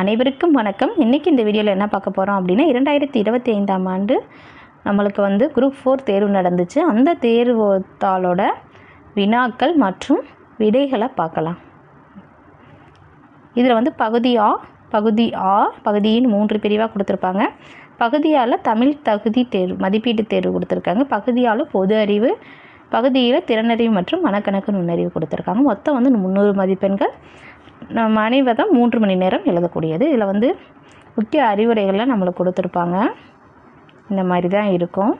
அனைவருக்கும் வணக்கம். இன்றைக்கி இந்த வீடியோவில் என்ன பார்க்க போகிறோம் அப்படின்னா இரண்டாயிரத்தி இருபத்தி ஐந்தாம் ஆண்டு நம்மளுக்கு வந்து குரூப் ஃபோர் தேர்வு நடந்துச்சு. அந்த தேர்வுத்தாளோட வினாக்கள் மற்றும் விடைகளை பார்க்கலாம். இதில் வந்து பகுதி ஆ பகுதி ஆ பகுதியின் மூன்று பிரிவாக கொடுத்துருப்பாங்க. பகுதியால் தமிழ் தகுதி தேர்வு மதிப்பீட்டு தேர்வு கொடுத்துருக்காங்க. பகுதியால் பொது அறிவு பகுதியில் திறனறிவு மற்றும் மனக்கணக்கு நுண்ணறிவு கொடுத்துருக்காங்க. மொத்தம் வந்து முந்நூறு மதிப்பெண்கள். நம்ம அனைவரும் மூன்று மணி நேரம் எழுதக்கூடியது. இதில் வந்து முக்கிய அறிவுரைகள்லாம் நம்மளுக்கு கொடுத்துருப்பாங்க. இந்த மாதிரி தான் இருக்கும்.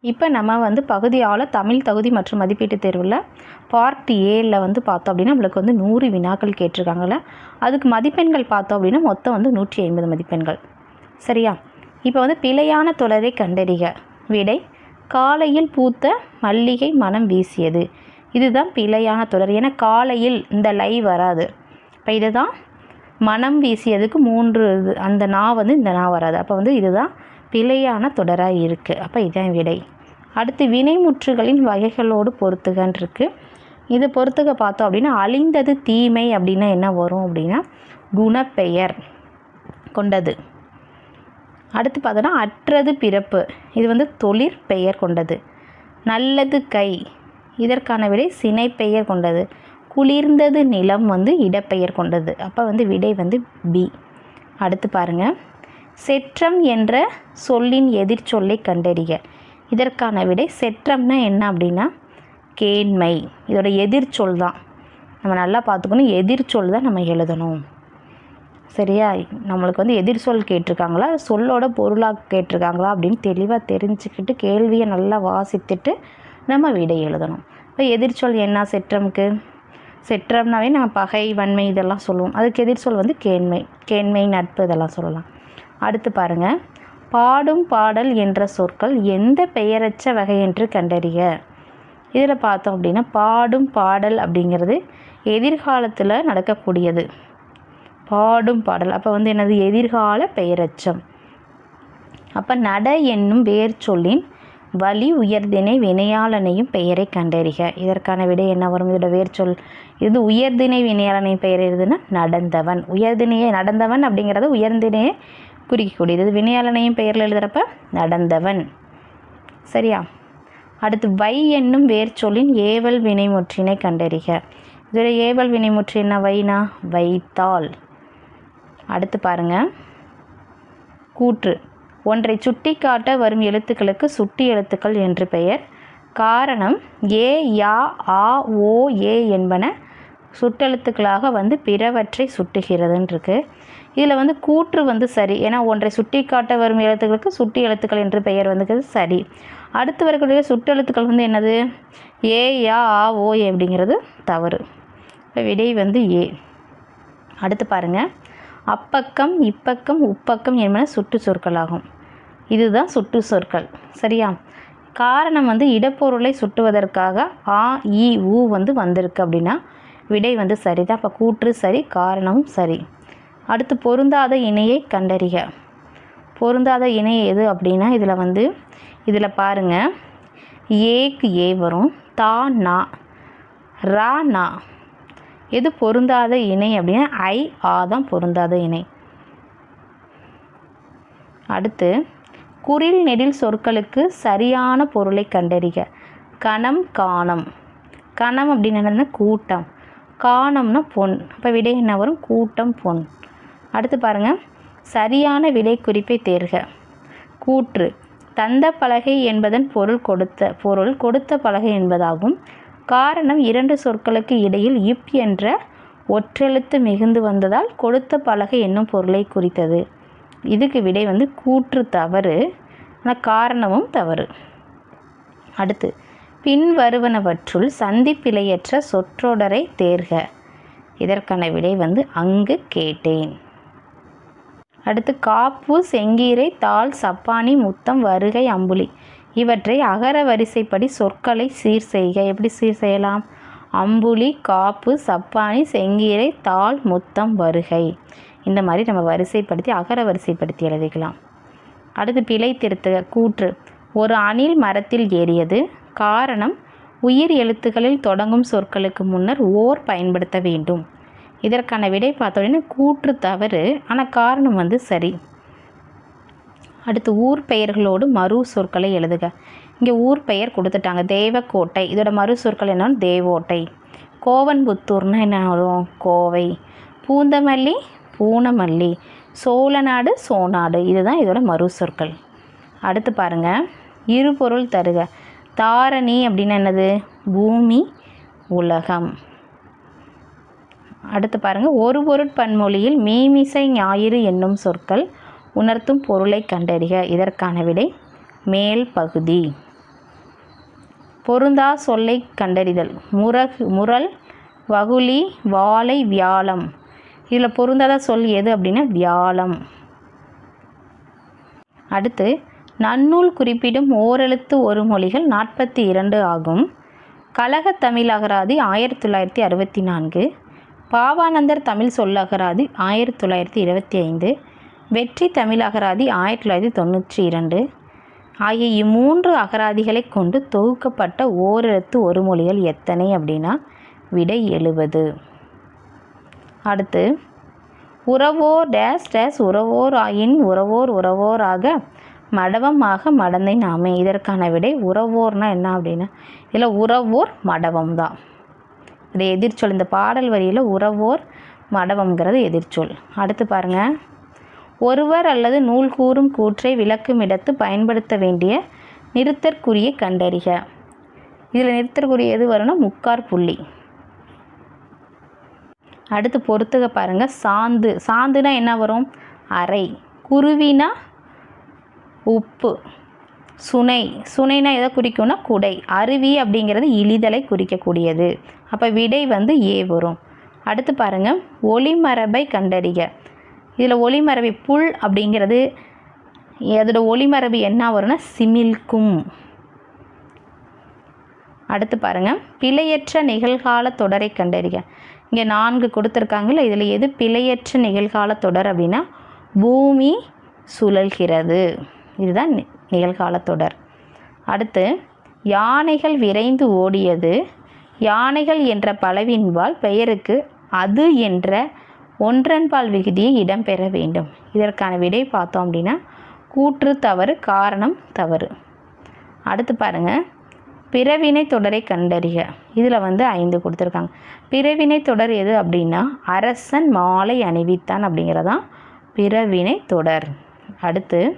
இப்போ நம்ம வந்து பகுதியால் தமிழ் தகுதி மற்றும் மதிப்பீட்டு தேர்வில் பார்ட் ஏல வந்து பார்த்தோம் அப்படின்னா நம்மளுக்கு வந்து நூறு வினாக்கள் கேட்டிருக்காங்கல்ல. அதுக்கு மதிப்பெண்கள் பார்த்தோம் அப்படின்னா மொத்தம் வந்து நூற்றி ஐம்பது மதிப்பெண்கள். சரியா? இப்போ வந்து பிழையான தொடரை கண்டறிக. விடை காலையில் பூத்த மல்லிகை மனம் வீசியது. இதுதான் பிழையான தொடர். ஏன்னா காலையில் இந்த லை வராது. இப்போ இதுதான் மனம் வீசியதுக்கு மூன்று இது அந்த நா வந்து இந்த நா வராது. அப்போ வந்து இதுதான் பிழையான தொடராக இருக்குது அப்போ இதுதான் விடை. அடுத்து வினைமுற்றுகளின் வகைகளோடு பொறுத்துகன் இருக்குது இது பொறுத்துக பார்த்தோம் அப்படின்னா அழிந்தது தீமை அப்படின்னா என்ன வரும் அப்படின்னா குணப்பெயர் கொண்டது. அடுத்து பார்த்தோன்னா அற்றது பிறப்பு. இது வந்து தொழிற் பெயர் கொண்டது. நல்லது கை. இதற்கான விடை சினை பெயர் கொண்டது. குளிர்ந்தது நிலம் வந்து இடப்பெயர் கொண்டது. அப்போ வந்து விடை வந்து பி. அடுத்து பாருங்கள் செற்றம் என்ற சொல்லின் எதிர்ச்சொல்லை கண்டறிக. இதற்கான விடை செற்றம்னா என்ன அப்படின்னா கேண்மை. இதோட எதிர்ச்சொல் தான் நம்ம நல்லா பார்த்துக்கணும். எதிர்ச்சொல் தான் நம்ம எழுதணும். சரியா? நம்மளுக்கு வந்து எதிர்சொல் கேட்டிருக்காங்களா? சொல்லோட பொருளாக கேட்டிருக்காங்களா? அப்படின்னு தெளிவாக தெரிஞ்சுக்கிட்டு கேள்வியை நல்லா வாசித்துட்டு நம்ம விடை எழுதணும். இப்போ எதிர்ச்சொல் என்ன? செற்றம்க்கு? செற்றம்னாவே நம்ம பகை வன்மை இதெல்லாம் சொல்லுவோம். அதுக்கு எதிர்ச்சொல் வந்து கேண்மை. கேண்மை நட்பு இதெல்லாம் சொல்லலாம். அடுத்து பாருங்கள் பாடும் பாடல் என்ற சொற்கள் எந்த பெயரச்ச வகை என்று கண்டறிய? இதில் பார்த்தோம் அப்படின்னா பாடும் பாடல் அப்படிங்கிறது எதிர்காலத்தில் நடக்கக்கூடியது. பாடும் பாடல். அப்போ வந்து எனது எதிர்கால பெயரச்சம் அப்போ நட என்னும் வேர் சொல்லின் வலி உயர்திணை வினையாளனையும் பெயரை கண்டறிக. இதற்கான விடை என்ன வரும்? இதோட வேர் சொல் இது உயர்திணை வினையாளனை பெயர் எழுதுன்னா நடந்தவன். உயர்திணையை நடந்தவன் அப்படிங்கிறது உயர்திணையை குறிக்கக்கூடியது. இது வினையாளனையும் பெயரில் எழுதுகிறப்ப நடந்தவன். சரியா? அடுத்து வை என்னும் வேர் சொல்லின் ஏவல் வினைமுற்றினை கண்டறிக. இதோட ஏவல் வினைமுற்று என்ன? வைனா? வைத்தால் அடுத்து பாருங்கள் கூற்று. ஒன்றை சுட்டி காட்ட வரும் எழுத்துக்களுக்கு சுட்டி எழுத்துக்கள் என்று பெயர். காரணம் ஏ யா ஆ ஓ ஏ என்பன சுட்டெழுத்துக்களாக வந்து பிறவற்றை சுட்டுகிறதுன்ருக்கு இதில் வந்து கூற்று வந்து சரி. ஏன்னா ஒன்றை சுட்டி காட்ட வரும் எழுத்துக்களுக்கு சுட்டி எழுத்துக்கள் என்று பெயர் வந்துக்கிறது சரி. அடுத்து வரக்கூடிய சுட்டெழுத்துக்கள் வந்து என்னது? ஏ யா ஆ ஓ ஏ அப்படிங்கிறது தவறு. விடை வந்து ஏ. அடுத்து பாருங்கள் அப்பக்கம் இப்பக்கம் உப்பக்கம் என்பன சுட்டு சொற்களாகும். இதுதான் சுட்டு சொற்கள். சரியா? காரணம் வந்து இடப்பொருளை சுட்டுவதற்காக ஆ இ ஊ வந்து வந்திருக்கு அப்படின்னா விடை வந்து சரி தான் அப்போ கூற்று சரி காரணமும் சரி. அடுத்து பொருந்தாத இணையை கண்டறிக. பொருந்தாத இணை எது அப்படின்னா இதில் வந்து இதில் பாருங்கள் ஏக்கு ஏ வரும். தா நா. ரா நா. எது பொருந்தாத இணை அப்படின்னா ஐ ஆ தான் பொருந்தாத இணை. அடுத்து குறில் நெடில் சொற்களுக்கு சரியான பொருளை கண்டறிக. கணம் காணம். கணம் அப்படின்னு என்னன்னா கூட்டம். காணம்னா பொன். அப்போ விடை என்ன வரும்? கூட்டம் பொன். அடுத்து பாருங்கள் சரியான விடை குறிப்பை தேர்க. கூற்று. தந்த பலகை என்பதன் பொருள் கொடுத்த பொருள் கொடுத்த பலகை என்பதாகும். காரணம் இரண்டு சொற்களுக்கு இடையில் இப் என்ற ஒற்றெழுத்து மிகுந்து வந்ததால் கொடுத்த பலகை என்னும் பொருளை குறித்தது. இதுக்கு விடை வந்து கூற்று தவறு ஆனால் காரணமும் தவறு. அடுத்து பின் வருவனவற்றுள் சந்திப்பிழையற்ற சொற்றொடரை தேர்க. இதற்கான விடை வந்து அங்கு கேட்டேன். அடுத்து காப்பு செங்கீரை தாள் சப்பானி முத்தம் வருகை அம்புலி இவற்றை அகர வரிசைப்படி சொற்களை சீர் செய்க. எப்படி சீர் செய்யலாம்? அம்புலி காப்பு சப்பானி செங்கீரை தாள் முத்தம் வருகை. இந்த மாதிரி நம்ம வரிசைப்படுத்தி அகர வரிசைப்படுத்தி எழுதிக்கலாம். அடுத்து பிழை திருத்துக கூற்று. ஒரு அணில் மரத்தில் ஏறியது. காரணம் உயிர் எழுத்துக்களில் தொடங்கும் சொற்களுக்கு முன்னர் ஓர் பயன்படுத்த வேண்டும். இதற்கான விடை பார்த்தோன்னா கூற்று தவறு. ஆனால் காரணம் வந்து சரி. அடுத்து ஊர் பெயர்களோடு மறு சொற்களை எழுதுக. இங்கே ஊர் பெயர் கொடுத்துட்டாங்க. தேவக்கோட்டை. இதோட மறு சொற்கள் என்னன்னு? தேவோட்டை. கோவன்புத்தூர்னா என்ன வரும்? கோவை. பூந்தமல்லி பூனமல்லி. சோழநாடு சோநாடு இதுதான் இதோட மறு சொற்கள். அடுத்து பாருங்க. இருபொருள் தருக. தாரணி அப்படின்னா என்னது? பூமி உலகம். அடுத்து பாருங்கள் ஒரு பொருட்பன்மொழியில் மீமிசை ஞாயிறு என்னும் சொற்கள். உணர்த்தும் பொருளை கண்டறிக. இதற்கான விடை மேல் பகுதி. பொருந்தா சொல்லை கண்டறிதல். முரகு முரல் வகுளி வாழை வியாழம். இதில் பொருந்தாத சொல் எது அப்படின்னா வியாழம். அடுத்து நன்னூல் குறிப்பிடும் ஓரெழுத்து ஒரு மொழிகள் நாற்பத்தி இரண்டு ஆகும். கழக தமிழ் அகராதி ஆயிரத்தி தொள்ளாயிரத்தி அறுபத்தி நான்கு. பாவானந்தர் தமிழ் சொல்லகராதி ஆயிரத்தி தொள்ளாயிரத்தி இருபத்தி ஐந்து. வெற்றி தமிழ் அகராதி ஆயிரத்தி தொள்ளாயிரத்தி தொண்ணூற்றி இரண்டு. ஆகிய இம்மூன்று அகராதிகளை கொண்டு தொகுக்கப்பட்ட ஓரெழுத்து ஒரு மொழிகள் எத்தனை அப்படின்னா விடை எழுபது. அடுத்து உறவோர் டேஸ் டேஸ் உறவோர் ஆயின் உறவோர் உறவோராக மடவமாக மடந்தை நாமே. இதற்கான விடை உறவோர்னா என்ன அப்படின்னா இதில் உறவோர் மடவம் தான். இது எதிர்ச்சொல் இந்த பாடல் வரியில் உறவோர் மடவம்ங்கிறது எதிர்ச்சொல். அடுத்து பாருங்கள் ஒருவர் அல்லது நூல் கூறும் கூற்றை விளக்கும் இடத்து பயன்படுத்த வேண்டிய நிறுத்தற்குறியை கண்டறிக. இதில் நிறுத்தற்குரிய எது வரும்னா முக்கார் புள்ளி. அடுத்து பொறுத்துக பாருங்க. சாந்து. சாந்துனா என்ன வரும்? அரை குருவினா உப்பு. சுனை. சுனைனா எதை குறிக்கும்னா குடை. அருவி அப்படிங்கிறது இழிதலை குறிக்கக்கூடியது. அப்போ விடை வந்து ஏ வரும். அடுத்து பாருங்க. ஒளிமரபை கண்டறிக. இதில் ஒளிமரபை புல் அப்படிங்கிறது அதோட ஒளிமரபு என்ன வரும்னா சிமிழ்க்கும். அடுத்து பாருங்கள் பிழையற்ற நிகழ்கால தொடரை கண்டறிக. இங்கே நான்கு கொடுத்துருக்காங்கல்ல இதில் எது பிழையற்ற நிகழ்கால தொடர் அப்படின்னா பூமி சுழல்கிறது. இதுதான் நி- நிகழ்கால தொடர். அடுத்து யானைகள் விரைந்து ஓடியது. யானைகள் என்ற பலவின்பால் பெயருக்கு அது என்ற ஒன்றன்பால் விகுதியை இடம்பெற வேண்டும். இதற்கான விடை பார்த்தோம் அப்படின்னா கூற்று தவறு காரணம் தவறு. அடுத்து பாருங்க. பிறவினை தொடரை கண்டறிக. இதில் வந்து ஐந்து கொடுத்துருக்காங்க. பிறவினை தொடர் எது அப்படின்னா அரசன் மாலை அணிவித்தான் அப்படிங்கிறதான் பிறவினை தொடர். அடுத்து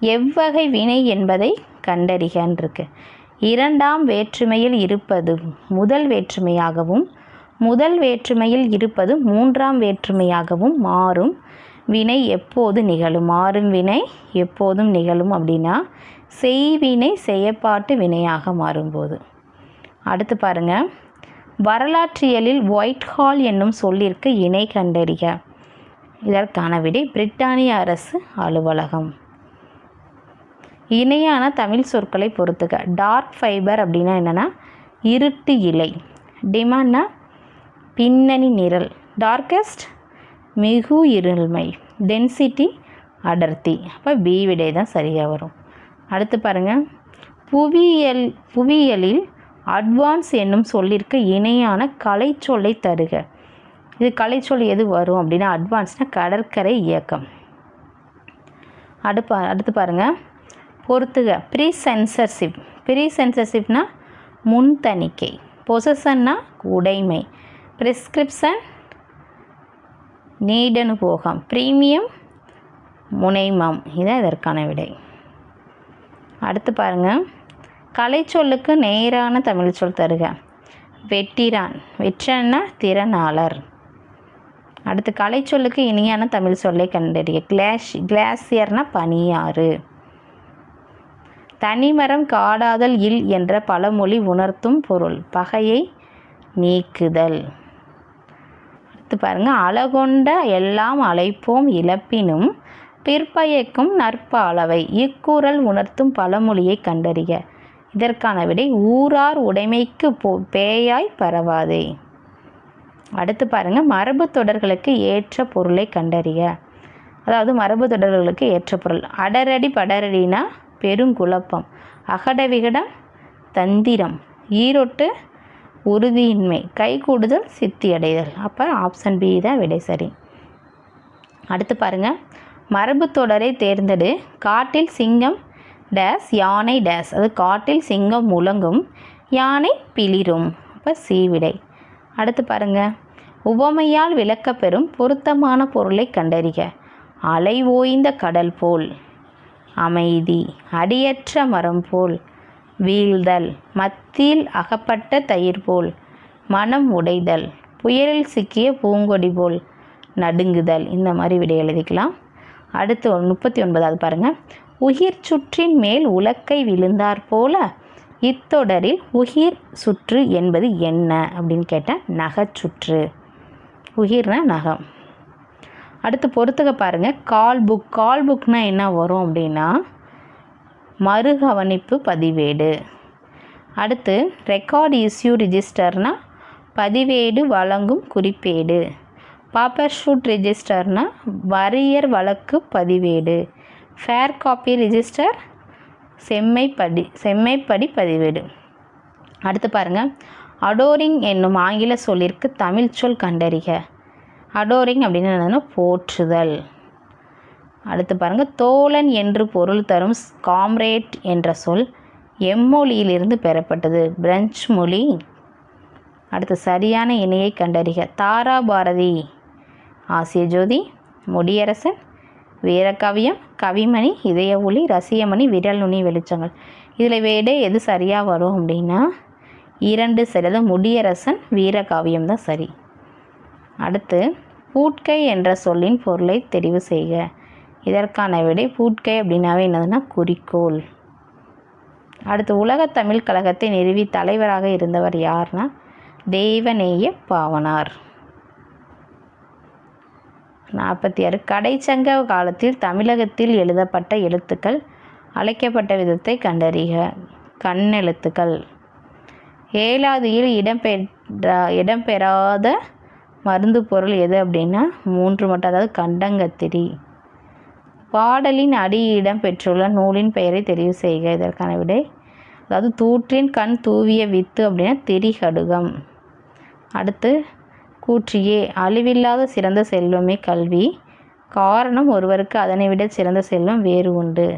எவ்வகை வினை என்பதை கண்டறிகன்னு இருக்கு இரண்டாம் வேற்றுமையில் இருப்பது முதல் வேற்றுமையாகவும் முதல் வேற்றுமையில் இருப்பது மூன்றாம் வேற்றுமையாகவும் மாறும். வினை எப்போது நிகழும்? மாறும் வினை எப்போதும் நிகழும் அப்படின்னா செய்வினை செய்யப்பாட்டு வினையாக மாறும்போது. அடுத்து பாருங்க. வரலாற்றியலில் ஒயிட் ஹால் என்னும் சொல்லிற்கு இணை கண்டறிக. இதற்கான விடை பிரிட்டானிய அரசு அலுவலகம். இணையான தமிழ் சொற்களை பொறுத்துக்க டார்க் ஃபைபர் அப்படின்னா என்னென்னா இருட்டு இலை. டிமாண்ட்னா பின்னணி நிரல். டார்க்கெஸ்ட் மிகு இருள்மை. டென்சிட்டி அடர்த்தி. அப்போ பி விடை தான் சரியாக வரும். அடுத்து பாருங்கள் புவியியல் புவியியலில் அட்வான்ஸ் என்னும் சொல்லிற்கு இணையான கலைச்சொல்லை தருக. இது கலைச்சொல் எது வரும் அப்படின்னா அட்வான்ஸ்னால் கடற்கரை இயக்கம். அடுப்பா அடுத்து பாருங்கள் பொறுத்துக ப்ரீ சென்சர்ஷிப் ப்ரீ சென்சர்ஷிப்னா முன் தணிக்கை. பொசஷன்னா உடைமை. ப்ரிஸ்கிரிப்ஷன் நீடனுபோகம் ப்ரீமியம் முனைமம் இதுதான் இதற்கான விடை. அடுத்து பாருங்கள் கலைச்சொல்லுக்கு நேரான தமிழ் சொல் தருக. வெட்டிரான் வெற்றன்னா திறனாளர். அடுத்து கலைச்சொல்லுக்கு இனியான தமிழ் சொல்லை கண்டறிய கிளாஷ் கிளாசியர்னா பனியாறு. தனிமரம் காடாதல் இல் என்ற பழமொழி உணர்த்தும் பொருள். பகையை நீக்குதல். அடுத்து பாருங்க. அழகொண்ட எல்லாம் அழைப்போம் இழப்பினும் பிற்பயக்கும் நற்ப அளவை இக்கூறல் உணர்த்தும் பழமொழியை கண்டறிக. இதற்கான விடை ஊரார் உடைமைக்கு போ பேயாய் பரவாதே அடுத்து பாருங்கள் மரபு தொடர்களுக்கு ஏற்ற பொருளை கண்டறிய அதாவது மரபு தொடர்களுக்கு ஏற்ற பொருள். அடரடி படரடினா பெருங்குழப்பம். அகட விகடம் தந்திரம். ஈரொட்டு உறுதியின்மை கைகூடுதல் சித்தி அடைதல் அப்போ ஆப்ஷன் பி தான் விடை சரி. அடுத்து பாருங்கள் மரபு தொடரை தேர்ந்தெடு. காட்டில் சிங்கம் டேஸ் யானை டேஸ் அது காட்டில் சிங்கம் முழங்கும் யானை பிளிரும். அப்போ சி விடை. அடுத்து பாருங்கள் உவமையால் விளக்கப்பெறும் பொருத்தமான பொருளை கண்டறிக. அலை ஓய்ந்த கடல் போல். அமைதி. அடியற்ற மரம் போல். வீழ்தல் மத்தியில் அகப்பட்ட தயிர் போல் மனம் உடைதல் புயலில் சிக்கிய பூங்கொடி போல் நடுங்குதல். இந்த மாதிரி விடை எழுதிக்கலாம். அடுத்து ஒரு முப்பத்தி ஒன்பதாவது பாருங்கள் உயிர் சுற்றின் மேல் உலக்கை விழுந்தார் போல இத்தொடரில் உயிர் சுற்று என்பது என்ன? அப்படின்னு கேட்டால் நகைச்சுற்று உயிர்னா நகம். அடுத்து பொறுத்துக்க பாருங்கள் கால் புக் கால் புக்னால் என்ன வரும் அப்படின்னா மறுகவனிப்பு பதிவேடு. அடுத்து ரெக்கார்டு இஸ்யூ ரிஜிஸ்டர்னால் பதிவேடு வழங்கும் குறிப்பேடு. பாப்பர் ஷூட் ரிஜிஸ்டர்னால் வரியர் வழக்கு பதிவேடு. ஃபேர் காப்பி ரிஜிஸ்டர் செம்மைப்படி செம்மைப்படி பதிவேடு. அடுத்து பாருங்கள் அடோரிங் என்னும் ஆங்கில சொல்லிற்கு தமிழ் சொல் கண்டறிக. அடோரிங் அப்படின்னு என்னன்னா போற்றுதல். அடுத்து பாருங்கள் தோழன் என்று பொருள் தரும் காம்ரேட் என்ற சொல் எம்மொழியிலிருந்து பெறப்பட்டது. பிரெஞ்சு மொழி. அடுத்து சரியான இணையை கண்டறிக. தாரா பாரதி ஆசிய ஜோதி முடியரசன் வீரகாவியம் கவிமணி இதய ஒளி ரசியமணி விரல் நுனி வெளிச்சங்கள். இதில் வேடே எது சரியாக வரும் அப்படின்னா இரண்டு சிலது முடியரசன் வீரகாவியம் தான் சரி. அடுத்து பூட்கை என்ற சொல்லின் பொருளை தெரிவு செய்க. இதற்கான விடை பூட்கை அப்படின்னாவே என்னதுன்னா குறிக்கோள். அடுத்து உலகத் தமிழ் கழகத்தை நிறுவி தலைவராக இருந்தவர் யார்னா தெய்வநேய பாவனார். நாற்பத்தி ஆறு. கடைச்சங்க காலத்தில் தமிழகத்தில் எழுதப்பட்ட எழுத்துக்கள் அழைக்கப்பட்ட விதத்தை கண்டறிக. கண்ணெழுத்துக்கள். ஏழாதியில் இடம்பெற்ற இடம்பெறாத மருந்து பொருள் எது அப்படின்னா மூன்று மட்டும் அதாவது கண்டங்கத்திரி. பாடலின் அடியிடம் இடம்பெற்றுள்ள நூலின் பெயரை தெரிவு செய்க. இதற்கான விடை அதாவது தூற்றின் கண் தூவிய வித்து அப்படின்னா திரிகடுகம் அடுத்து கூற்றியே அழிவில்லாத சிறந்த செல்வமே கல்வி. காரணம் ஒருவருக்கு அதனை விட சிறந்த செல்வம் வேறு உண்டு.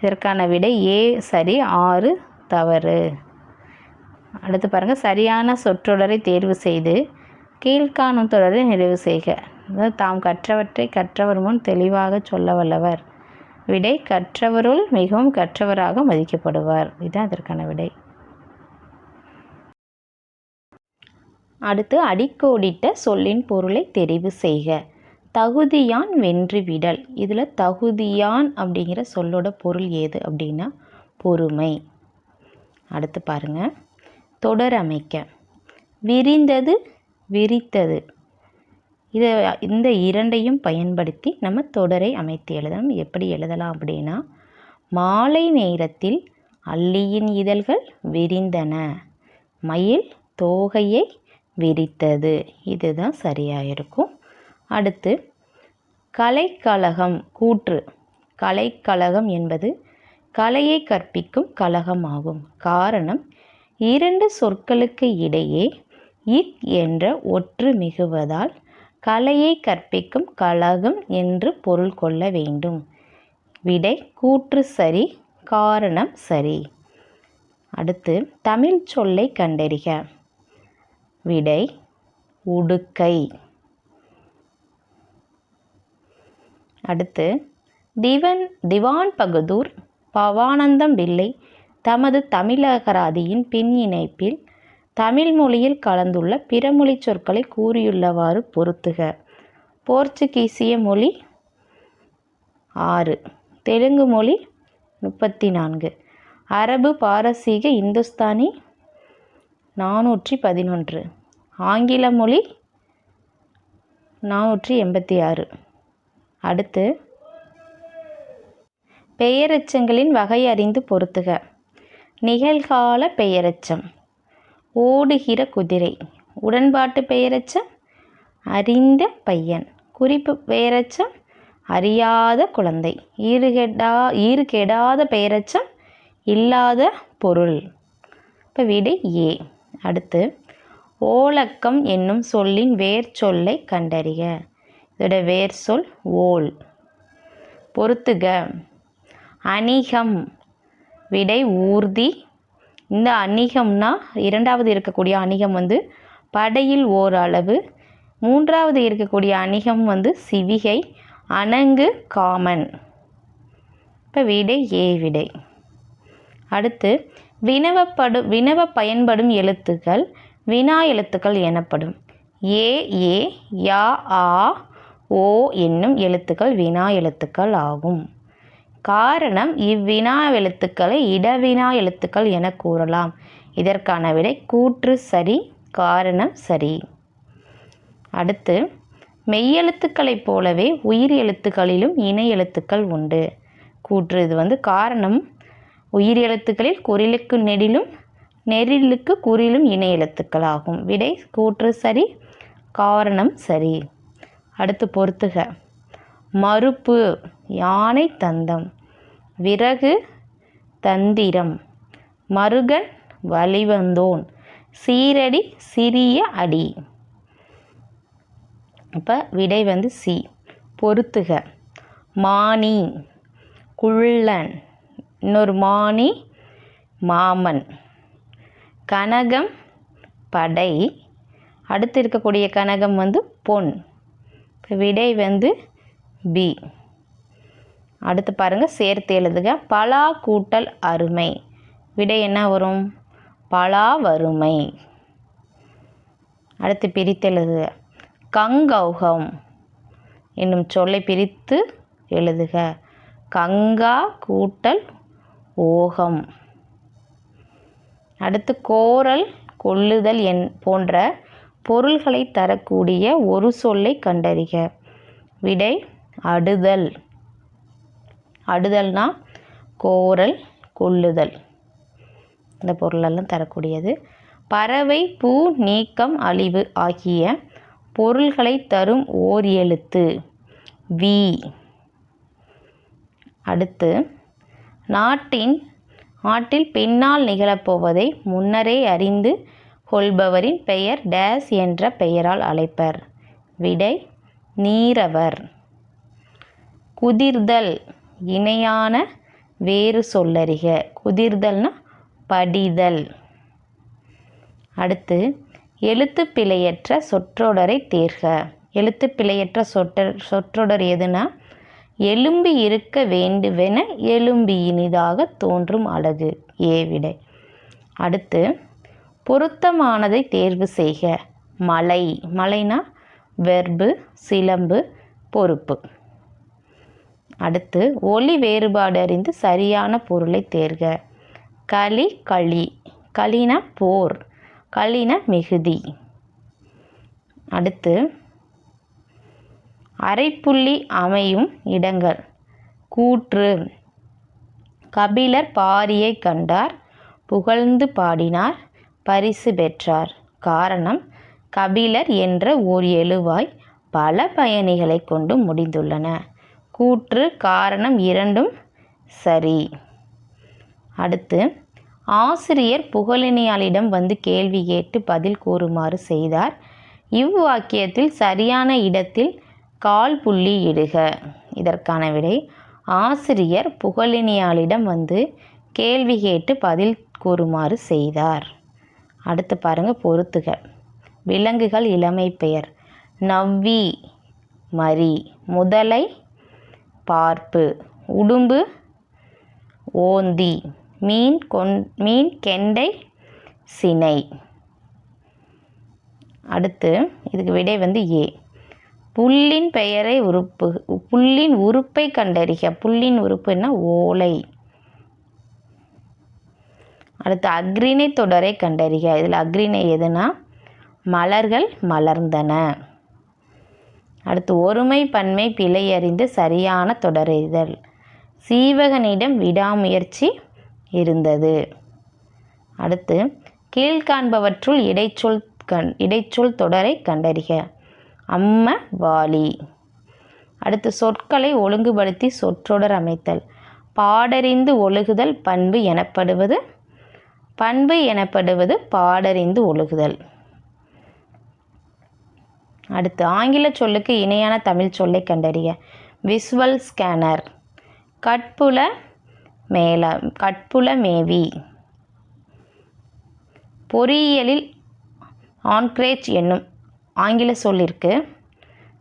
இதற்கான விடை ஏ சரி ஆறு தவறு. அடுத்து பாருங்கள் சரியான சொற்றொடரை தேர்வு செய்து கீழ்காணும் தொடரை நிறைவு செய்க. அதாவது தாம் கற்றவற்றை கற்றவர் முன் தெளிவாக சொல்ல வல்லவர். விடை கற்றவருள் மிகவும் கற்றவராக மதிக்கப்படுவார். இதுதான் அதற்கான விடை. அடுத்து அடிக்கோடிட்ட சொல்லின் பொருளை தெரிவு செய்க. தகுதியான் வென்று விடல். இதில் தகுதியான் அப்படிங்கிற சொல்லோட பொருள் ஏது அப்படின்னா பொறுமை. அடுத்து பாருங்கள் தொடர் அமைக்க. விரிந்தது விரித்தது. இது இந்த இரண்டையும் பயன்படுத்தி நம்ம தொடரை அமைத்து எழுதணும் எப்படி எழுதலாம் அப்படின்னா மாலை நேரத்தில் அள்ளியின் இதழ்கள் விரிந்தன. மயில் தோகையை விரித்தது. இதுதான் சரியாக இருக்கும் அடுத்து கலைக்கழகம் கூற்று. கலைக்கழகம் என்பது கலையை கற்பிக்கும் கழகமாகும். காரணம் இரண்டு சொற்களுக்கு இடையே இக் என்ற ஒற்று மிகுவதால் கலையை கற்பிக்கும் கழகம் என்று பொருள் கொள்ள வேண்டும். விடை கூற்று சரி காரணம் சரி. அடுத்து தமிழ் சொல்லை கண்டறிக. விடை உடுக்கை. அடுத்து திவன் திவான் பகதூர் பவானந்தம் பிள்ளை தமது தமிழகராதியின் பின் இணைப்பில் தமிழ் மொழியில் கலந்துள்ள பிறமொழி சொற்களை கூறியுள்ளவாறு பொருத்துக. போர்ச்சுகீசிய மொழி ஆறு. தெலுங்கு மொழி முப்பத்தி நான்கு அரபு பாரசீக இந்துஸ்தானி நானூற்றி பதினொன்று ஆங்கில மொழி நானூற்றி எண்பத்தி ஆறு அடுத்து பெயரெச்சங்களின் வகை அறிந்து பொருத்துக. நிகழ்கால பெயரெச்சம். ஓடுகிற குதிரை. உடன்பாட்டு பெயரச்சம் அறிந்த பையன். குறிப்பு பெயரச்சம் அறியாத குழந்தை. ஈறுகெடா ஈறுகெடாத பெயரச்சம் இல்லாத பொருள். இப்போ விடை ஏ. அடுத்து ஓலக்கம் என்னும் சொல்லின் வேர் சொல்லை கண்டறிக. இதோட வேர் சொல் ஓல். பொருத்துக அணிகம். விடை ஊர்தி இந்த அணிகம்னா இரண்டாவது இருக்கக்கூடிய அணிகம் வந்து படையில் ஓரளவு. மூன்றாவது இருக்கக்கூடிய அணிகம் வந்து சிவிகை அணங்கு காமன். இப்போ விடை ஏ விடை. அடுத்து வினவப்படு வினவ பயன்படும் எழுத்துக்கள் வினா எழுத்துக்கள் எனப்படும். ஏ ஏ யா ஆ ஓ என்னும் எழுத்துக்கள் வினா எழுத்துக்கள் ஆகும். காரணம் இவ்வினா எழுத்துக்களை இடவினா எழுத்துக்கள் என கூறலாம். இதற்கான விடை கூற்று சரி காரணம் சரி. அடுத்து மெய்யெழுத்துக்களைப் போலவே உயிர் எழுத்துக்களிலும் இணை எழுத்துக்கள் உண்டு. கூற்று இது வந்து காரணம். உயிர் எழுத்துக்களில் குறிலுக்கு நெடிலும் நெரிலுக்கு குறிலும் இணை எழுத்துக்கள் ஆகும் விடை கூற்று சரி காரணம் சரி. அடுத்து பொறுத்துக. மறுப்பு யானை தந்தம். விறகு தந்திரம். மருகன் வழிவந்தோன். சீரடி சிறிய அடி. இப்போ விடை வந்து சி. பொறுத்துக. மானி குள்ளன். இன்னொரு மானி மாமன். கனகம் படை. அடுத்து இருக்கக்கூடிய கனகம் வந்து பொன். இப்போ விடை வந்து பி. அடுத்து பாருங்கள் சேர்த்து எழுதுக. பலா கூட்டல் அருமை. விடை என்ன வரும்? பலா வறுமை. அடுத்து பிரித்து எழுதுக. கங்கௌகம் என்னும் சொல்லை பிரித்து எழுதுக. கங்கா கூட்டல் ஓகம். அடுத்து கோரல் கொள்ளுதல் என் போன்ற பொருள்களை தரக்கூடிய ஒரு சொல்லை கண்டறிக. விடை அடுதல். அடுதல்னா கோரல் கொள்ளுதல். இந்த பொருளெல்லாம் தரக்கூடியது. பறவை பூ நீக்கம் அழிவு ஆகிய பொருள்களை தரும் ஓர் எழுத்து. வி. அடுத்து நாட்டின் நாட்டில் பின்னால் நிகழப்போவதை முன்னரே அறிந்து கொள்பவரின் பெயர் டேஸ் என்ற பெயரால் அழைப்பர். விடை நீரவர். குதிர்தல். இணையான வேறு சொல்லறிக. குதிர்தல்னா படிதல். அடுத்து எழுத்து பிழையற்ற சொற்றொடரை தேர்க. எழுத்து பிழையற்ற சொற்றொடர் சொற்றொடர் எதுனா? எலும்பி இருக்க வேண்டுவென எலும்பி இனிதாக தோன்றும் அழகு. ஏவிடை அடுத்து பொருத்தமானதை தேர்வு செய்க. மலை. மலைனா வெர்பு சிலம்பு பொறுப்பு. அடுத்து ஒலி வேறுபாடு அறிந்து சரியான பொருளை தேர்க. களி களி. களின போர் களின மிகுதி. அடுத்து அரைப்புள்ளி அமையும் இடங்கள். கூற்று. கபிலர் பாரியை கண்டார் புகழ்ந்து பாடினார் பரிசு பெற்றார். காரணம் கபிலர் என்ற ஓர் எழுவாய் பல பயணிகளை கொண்டு முடிந்துள்ளன. கூற்று காரணம் இரண்டும் சரி. அடுத்து ஆசிரியர் புகழினியாளிடம் வந்து கேள்வி கேட்டு பதில் கூறுமாறு செய்தார். இவ்வாக்கியத்தில் சரியான இடத்தில் கால் புள்ளி இடுக. இதற்கான விடை ஆசிரியர் புகழினியாளிடம் வந்து கேள்வி கேட்டு பதில் கூறுமாறு செய்தார். அடுத்து பாருங்க பொறுத்துக. விலங்குகள் இளமை பெயர். நவ்வி மரி முதலை பார்ப்பு. உடும்பு ஓந்தி. மீன் கொண் மீன் கெண்டை சினை. அடுத்து இதுக்கு விடை வந்து ஏ. புல்லின் பெயரை உறுப்பு புல்லின் உறுப்பை கண்டறிக. புல்லின் உறுப்புன்னா ஓலை. அடுத்து அக்ரிணை தொடரை கண்டறிக. இதில் அக்ரிணை எதுனா? மலர்கள் மலர்ந்தன. அடுத்து ஒருமை பன்மை பிழை அறிந்து சரியான தொடரெய்தல் சீவகனிடம் விடாமுயற்சி இருந்தது. அடுத்து கீழ்காண்பவற்றுள் இடைச்சொல் கண் இடைச்சொல் தொடரை கண்டறிக. அம்ம வாலி. அடுத்து சொற்களை ஒழுங்குபடுத்தி சொற்றொடர் அமைத்தல். பாடறிந்து ஒழுகுதல் பண்பு எனப்படுவது பண்பு எனப்படுவது பாடறிந்து ஒழுகுதல். அடுத்து ஆங்கில சொல்லுக்கு இணையான தமிழ் சொல்லை கண்டறிய விஸ்வல் ஸ்கேனர் கட்புல மேல கட்புல மேவி. பொறியியலில் ஆன்கிரேஜ் என்னும் ஆங்கில சொல்லிற்கு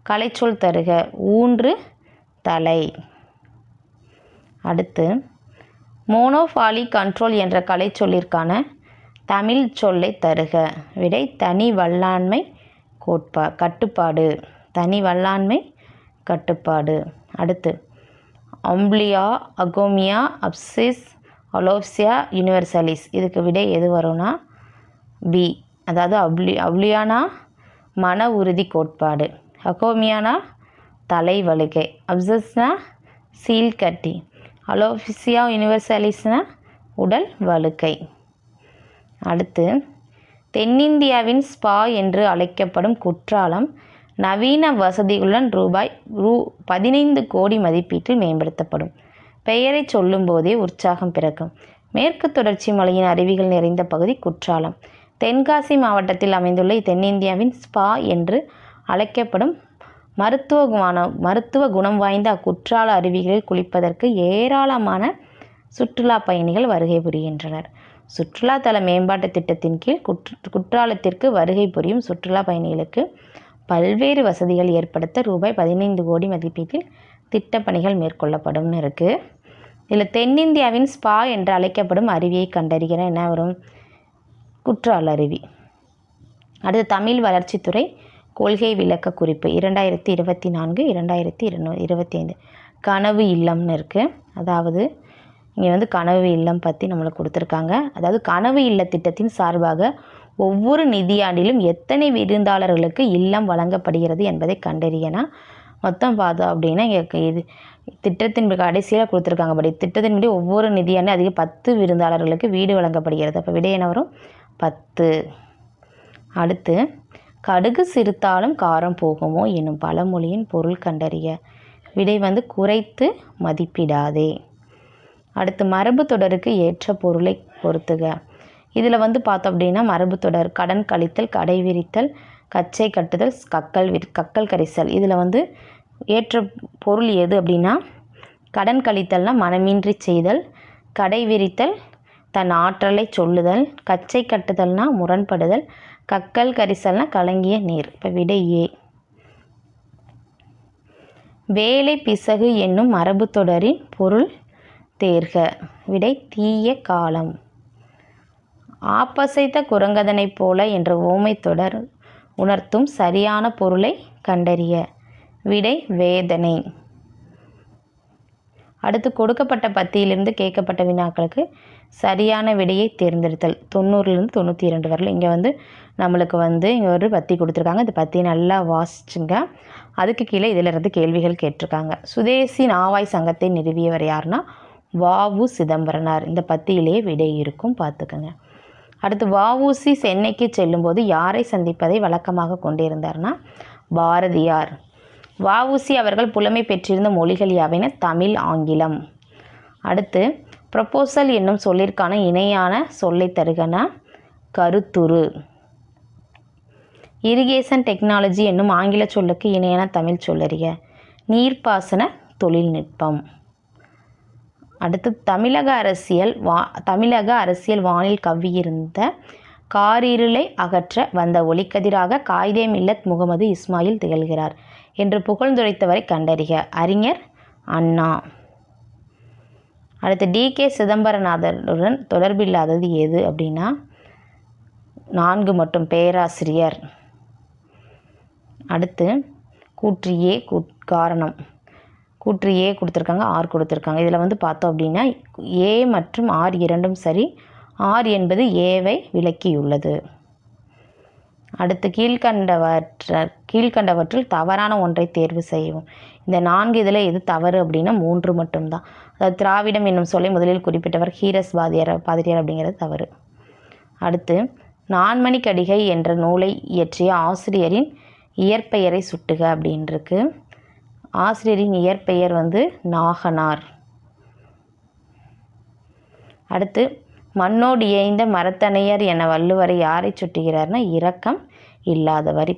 கலைச்சொல் தருக ஊன்று தலை. அடுத்து மோனோஃபாலி கண்ட்ரோல் என்ற கலைச்சொல்லிற்கான தமிழ் சொல்லை தருக. விடை தனி வல்லாண்மை கோட்பா கட்டுப்பாடு தனி வல்லாண்மை கட்டுப்பாடு. அடுத்து அம்ப்ளியா அகோமியா அப்சிஸ் அலோப்சியா யூனிவர்சலிஸ். இதுக்கு விடை எது வரும்னா பி. அதாவது அப்ளி அப்ளியானா மன உறுதி கோட்பாடு. அகோமியானா தலை வலுகை அப்சஸ்னா சீல் கட்டி. அலோஃபிசியா உடல் வலுக்கை அடுத்து தென்னிந்தியாவின் ஸ்பா என்று அழைக்கப்படும் குற்றாலம் நவீன வசதிகளுடன் ரூபாய் ரூ பதினைந்து கோடி மதிப்பீட்டில் மேம்படுத்தப்படும். பெயரை சொல்லும்போதே உற்சாகம் பிறக்கும். மேற்கு தொடர்ச்சி மலையின் அருவிகள் நிறைந்த பகுதி குற்றாலம். தென்காசி மாவட்டத்தில் அமைந்துள்ள தென்னிந்தியாவின் ஸ்பா என்று அழைக்கப்படும் மருத்துவ குண மருத்துவ குணம் வாய்ந்த அக்குற்றால அருவிகளில் குளிப்பதற்கு ஏராளமான சுற்றுலா பயணிகள் வருகை புரிகின்றனர். சுற்றுலாத்தல மேம்பாட்டு திட்டத்தின் கீழ் குற்ற குற்றாலத்திற்கு வருகை புரியும் சுற்றுலா பயணிகளுக்கு பல்வேறு வசதிகள் ஏற்படுத்த ரூபாய் பதினைந்து கோடி மதிப்பீட்டில் திட்டப்பணிகள் மேற்கொள்ளப்படும்னு இருக்குது இதில் தென்னிந்தியாவின் ஸ்பா என்று அழைக்கப்படும் அருவியை கண்டறிகிற என்ன வரும்? குற்றால அருவி. அடுத்து தமிழ் வளர்ச்சித்துறை கொள்கை விளக்க குறிப்பு இரண்டாயிரத்தி இருபத்தி நான்கு இரண்டாயிரத்தி இருநூ இருபத்தி ஐந்து. கனவு இல்லம்னு இருக்குது அதாவது இங்கே வந்து கனவு இல்லம் பற்றி நம்மளுக்கு கொடுத்துருக்காங்க. அதாவது கனவு இல்ல திட்டத்தின் சார்பாக ஒவ்வொரு நிதியாண்டிலும் எத்தனை விருந்தாளர்களுக்கு இல்லம் வழங்கப்படுகிறது என்பதை கண்டறியனா மொத்தம் பார்த்தோம் அப்படின்னா இங்கே இது திட்டத்தின் கடைசியில் கொடுத்துருக்காங்க. படி திட்டத்தின்படி ஒவ்வொரு நிதியாண்டு அதிக பத்து விருந்தாளர்களுக்கு வீடு வழங்கப்படுகிறது. அப்போ விடை என்ன வரும்? பத்து. அடுத்து கடுகு சிறுத்தாலும் காரம் போகுமோ என்னும் பழமொழியின் பொருள் கண்டறிய. விடை வந்து குறைத்து மதிப்பிடாதே. அடுத்து மரபு தொடருக்கு ஏற்ற பொருளை பொறுத்துக. இதில் வந்து பார்த்தோம் அப்படின்னா மரபு தொடர் கடன் கழித்தல் கடை விரித்தல் கச்சை கட்டுதல் கக்கல் விரி கக்கல் கரிசல். இதில் வந்து ஏற்ற பொருள் எது அப்படின்னா கடன் கழித்தல்னால் மனமின்றி செய்தல் கடை விரித்தல் தன் ஆற்றலை சொல்லுதல் கச்சை கட்டுதல்னா முரண்படுதல் கக்கல் கரிசல்னா கலங்கிய நீர் இப்போ விடை ஏ. வேலை பிசகு என்னும் மரபு தொடரின் பொருள் தேர்க. விடை தீய காலம். ஆப்பசைத்த குரங்கதனைப் போல என்ற ஓமை தொடர் உணர்த்தும் சரியான பொருளை கண்டறிய. விடை வேதனை. அடுத்து கொடுக்கப்பட்ட பத்தியிலிருந்து கேட்கப்பட்ட வினாக்களுக்கு சரியான விடையை தேர்ந்தெடுத்தல். தொண்ணூறுலேருந்து தொண்ணூற்றி இரண்டு வரல இங்கே வந்து நம்மளுக்கு வந்து இங்கே ஒரு பத்தி கொடுத்துருக்காங்க. இந்த பத்தியை நல்லா வாசிச்சுங்க. அதுக்கு கீழே இதிலிருந்து கேள்விகள் கேட்டிருக்காங்க. சுதேசி நாவாய் சங்கத்தை நிறுவியவர் யாருன்னா வாவு சிதம்பரனார். இந்த பத்தியிலே விடை இருக்கும் பார்த்துக்கோங்க. அடுத்து வஉசி சென்னைக்கு செல்லும்போது யாரை சந்திப்பதை வழக்கமாக கொண்டிருந்தார்னா பாரதியார். வஉசி அவர்கள் புலமை பெற்றிருந்த மொழிகள் யாவைன? தமிழ் ஆங்கிலம். அடுத்து ப்ரொபோசல் என்னும் சொல்லிற்கான இணையான சொல்லை தருகன கருத்துரு. இரிகேஷன் டெக்னாலஜி என்னும் ஆங்கில சொல்லுக்கு இணையான தமிழ் சொல்லறிய நீர்ப்பாசன தொழில்நுட்பம். அடுத்து தமிழக அரசியல் வா தமிழக அரசியல் வானில் கவ்வியிருந்த காரிருளை அகற்ற வந்த ஒளிக்கதிராக காயிதே மில்லத் முகமது இஸ்மாயில் திகழ்கிறார் என்று புகழ்ந்துரைத்தவரை கண்டறிக. அறிஞர் அண்ணா. அடுத்து டி. கே. தொடர்பில்லாதது எது அப்படின்னா நான்கு மட்டும் பேராசிரியர். அடுத்து கூற்றியே கூட் காரணம். கூற்று ஏ கொடுத்துருக்காங்க ஆர் கொடுத்துருக்காங்க. இதில் வந்து பார்த்தோம் அப்படின்னா ஏ மற்றும் ஆர் இரண்டும் சரி. ஆர் என்பது ஏவை விளக்கியுள்ளது. அடுத்து கீழ்கண்டவற்ற கீழ்கண்டவற்றில் தவறான ஒன்றை தேர்வு செய்யவும் இந்த நான்கு இதில் எது தவறு அப்படின்னா மூன்று மட்டும்தான். அதாவது திராவிடம் என்னும் சொல்லை முதலில் குறிப்பிட்டவர் ஹீரஸ் பாதியார் பாதிரியார் அப்படிங்கிறது தவறு. அடுத்து நான்மணிக்கடிகை என்ற நூலை இயற்றிய ஆசிரியரின் இயற்பெயரை சுட்டுக அப்படின்ருக்கு. ஆசிரியரின் இயற்பெயர் வந்து நாகனார். அடுத்து மண்ணோடு இயைந்த மரத்தனையர் என வள்ளுவரை யாரை சுட்டுகிறார்னா இரக்கம் இல்லாதவர்.